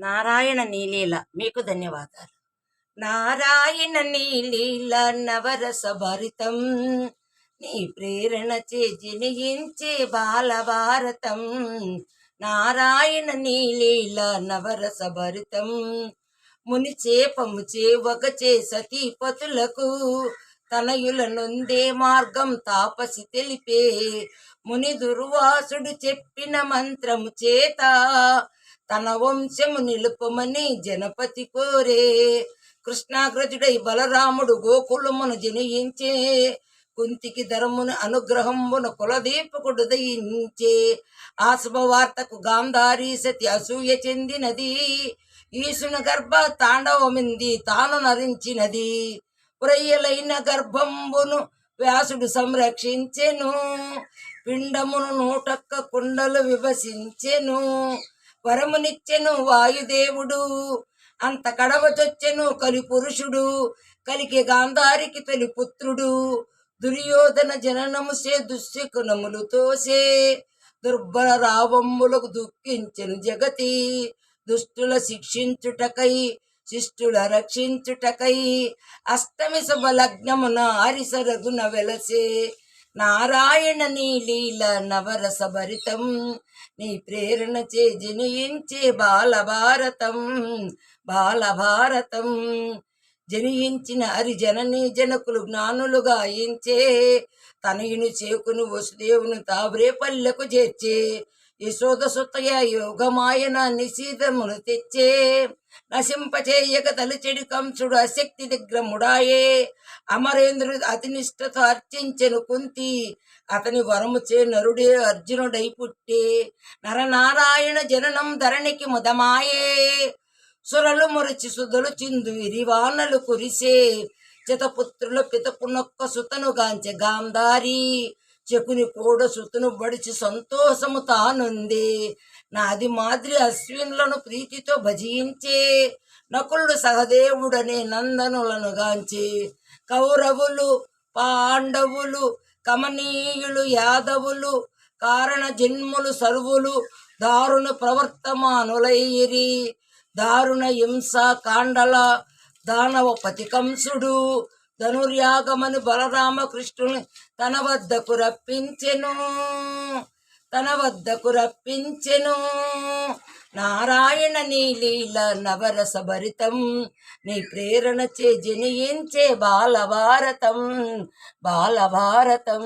నారాయణ నీలీల మీకు ధన్యవాదాలు. నారాయణ నీలీల నవరస భరితం నీ ప్రేరణ చే జనియించే బాలభారతం. నారాయణ నీలీల నవరస భరితం ముని చేపము చేవగచే సతీపతులకు తనయుల నొందే మార్గం తాపసి తెలిపే. ముని దుర్వాసుడు చెప్పిన మంత్రము చేత తన వంశము నిలుపమని జనపతి కోరే. కృష్ణాగ్రజుడై బలరాముడు గోకులమును జనియించే. కుంతికి ధరమును అనుగ్రహమున కులదీపకుడు దయించే ఆ శుభవార్తకు గాంధారీ సతి అసూయ చెందినది. ఈశున గర్భ తాండవమింది తాను నరించినది. ఉరయ్యలైన గర్భంబును వ్యాసుడు సంరక్షించెను. పిండమును నూటక్క కుండలు విభజించెను వరమునిచ్చెను వాయుదేవుడు. అంత కడవచొచ్చెను కలి పురుషుడు. కలికి గాంధారికి తొలి పుత్రుడు. దుర్యోధన జననముసే దుశ్శకునములు తోసే. దుర్బల రావమ్ములకు దుఃఖించెను జగతి. దుష్టుల శిక్షించుటకై శిష్టుల రక్షించుటకై అష్టమి శుభలగ్నమున హరిసరగున వెలసే. నారాయణ నీ లీల నవరస భరితం నీ ప్రేరణ చే జనియించే బాలభారతం బాలభారతం. జనియించిన హరి జనని జనకులు జ్ఞానులు గాయించే తనయుని చేకును వసుదేవుని తావ్రే పల్లెకు చేర్చే యశోద సుతయ యోగమాయన నిశీధమును తెచ్చే. నశింపచేయక తలచెడి కంసుడు అశక్తి దిగ్రముడాయే అమరేంద్రుడు అతినిష్టతో అర్చించెను కుంతి. అతని వరము చే నరుడే అర్జునుడై పుట్టే. నరనారాయణ జననం ధరణికి ముదమాయే. సురలు మురచి సుధలు చిందు విరివానలు కురిసే. చితపుత్రుల పితపునొక్క సుతను గాంచె గాంధారి. చెకుని కూడా సుతును బడిచి సంతోషము తానుంది. నాది మాదిరి అశ్విన్లను ప్రీతితో భజించే నకులుడు సహదేవుడనే నందనులను గాంచి. కౌరవులు పాండవులు కమనీయులు యాదవులు కారణ జన్ములు సర్వులు దారుణ ప్రవర్తమానులైరి. దారుణ హింస కాండల దానవ పతికంసుడు ధనుర్యాగమని బలరామకృష్ణుని తన వద్దకు రప్పించెను. తన వద్దకు రప్పించెను. నారాయణ నీ లీల నవరస భరితం. నీ ప్రేరణ చే జనియించే బాలభారతం. బాలభారతం.